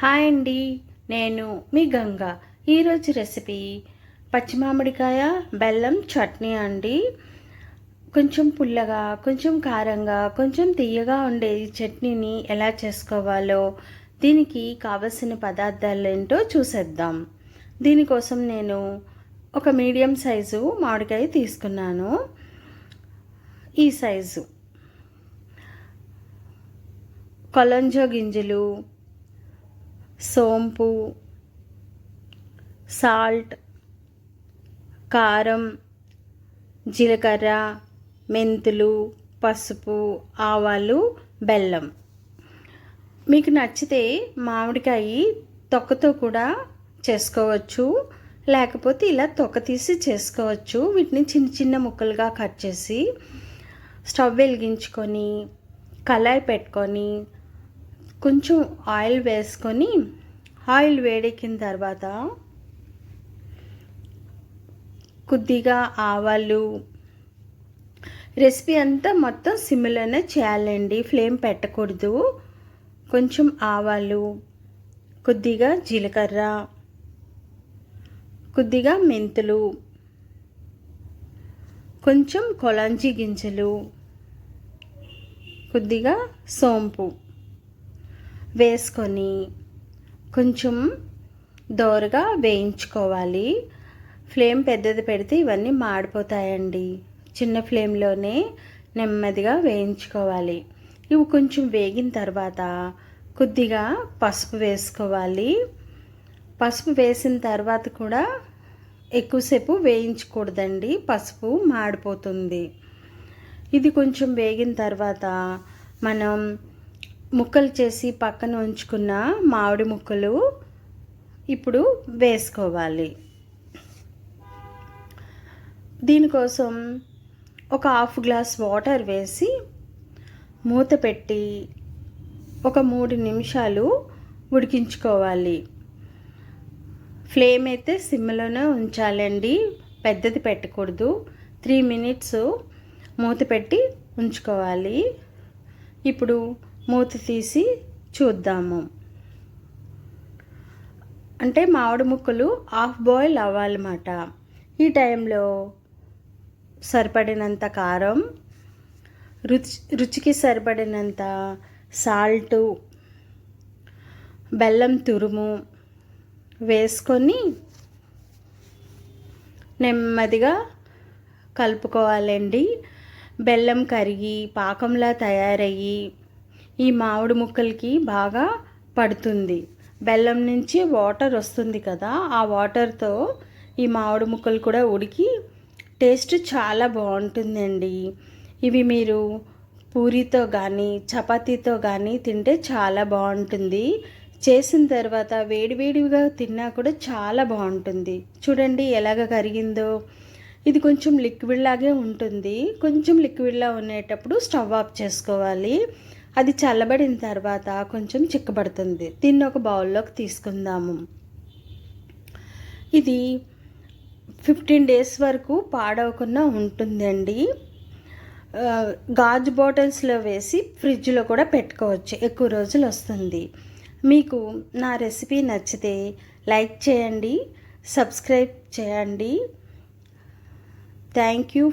Hi అండి. నేను మీ గంగ. ఈరోజు రెసిపీ పచ్చి మామిడికాయ బెల్లం చట్నీ అండి. కొంచెం పుల్లగా కొంచెం కారంగా కొంచెం తీయగా ఉండే ఈ చట్నీని ఎలా చేసుకోవాలో దీనికి కావలసిన పదార్థాలు ఏంటో చూసేద్దాం. దీనికోసం నేను ఒక మీడియం సైజు మామిడికాయ తీసుకున్నాను. ఈ సైజు కొలంజో గింజలు సోంపు సాల్ట్ కారం జీలకర్ర మెంతులు పసుపు ఆవాలు బెల్లం. మీకు నచ్చితే మామిడికాయ తొక్కతో కూడా చేసుకోవచ్చు. లేకపోతే ఇలా తొక్క తీసి చేసుకోవచ్చు. వీటిని చిన్న చిన్న ముక్కలుగా కట్ చేసి స్టవ్ వెలిగించుకొని కళాయి పెట్టుకొని కొంచెం ఆయిల్ వేసుకొని ఆయిల్ వేడెక్కిన తర్వాత కొద్దిగా ఆవాలు రెసిపీ అంతా మొత్తం సిమ్లోనే చేయాలండి. ఫ్లేమ్ పెట్టకూడదు. కొంచెం ఆవాలు కొద్దిగా జీలకర్ర కొద్దిగా మెంతులు కొంచెం కొలాంజి గింజలు కొద్దిగా సోంపు. వేసుకొని కొంచెం దోరగా వేయించుకోవాలి. ఫ్లేమ్ పెద్దది పెడితే ఇవన్నీ మాడిపోతాయండి. చిన్న ఫ్లేమ్లోనే నెమ్మదిగా వేయించుకోవాలి. ఇవి కొంచెం వేగిన తర్వాత కొద్దిగా పసుపు వేసుకోవాలి. పసుపు వేసిన తర్వాత కూడా ఎక్కువసేపు వేయించకూడదండి. పసుపు మాడిపోతుంది. ఇది కొంచెం వేగిన తర్వాత మనం ముక్కలు చేసి పక్కన ఉంచుకున్న మామిడి ముక్కలు ఇప్పుడు వేసుకోవాలి. దీనికోసం ఒక హాఫ్ గ్లాస్ వాటర్ వేసి మూత పెట్టి ఒక మూడు నిమిషాలు ఉడికించుకోవాలి. ఫ్లేమ్ అయితే సిమ్లోనే ఉంచాలండి. పెద్దది పెట్టకూడదు. త్రీ మినిట్స్ మూత పెట్టి ఉంచుకోవాలి. ఇప్పుడు మూత తీసి చూద్దాము. అంటే మామిడి ముక్కలు హాఫ్ బాయిల్ అవ్వాలన్నమాట. ఈ టైంలో సరిపడినంత కారం రుచి రుచికి సరిపడినంత సాల్టు బెల్లం తురుము వేసుకొని నెమ్మదిగా కలుపుకోవాలండి. బెల్లం కరిగి పాకంలా తయారయ్యి ఈ మామిడి ముక్కలకి బాగా పడుతుంది. బెల్లం నుంచి వాటర్ వస్తుంది కదా ఆ వాటర్తో ఈ మామిడి ముక్కలు కూడా ఉడికి టేస్ట్ చాలా బాగుంటుందండి. ఇవి మీరు పూరితో కానీ చపాతీతో కానీ తింటే చాలా బాగుంటుంది. చేసిన తర్వాత వేడివేడిగా తిన్నా కూడా చాలా బాగుంటుంది. చూడండి ఎలాగ కరిగిందో. ఇది కొంచెం లిక్విడ్ లాగే ఉంటుంది. కొంచెం లిక్విడ్లా ఉండేటప్పుడు స్టవ్ ఆఫ్ చేసుకోవాలి. అది చల్లబడిన తర్వాత కొంచెం చిక్కబడుతుంది. దీన్ని ఒక బౌల్లోకి తీసుకుందాము. ఇది ఫిఫ్టీన్ డేస్ వరకు పాడవకుండా ఉంటుందండి. గాజు బాటిల్స్లో వేసి ఫ్రిడ్జ్లో కూడా పెట్టుకోవచ్చు. ఎక్కువ రోజులు వస్తుంది. మీకు నా రెసిపీ నచ్చితే లైక్ చేయండి సబ్స్క్రైబ్ చేయండి. Thank you.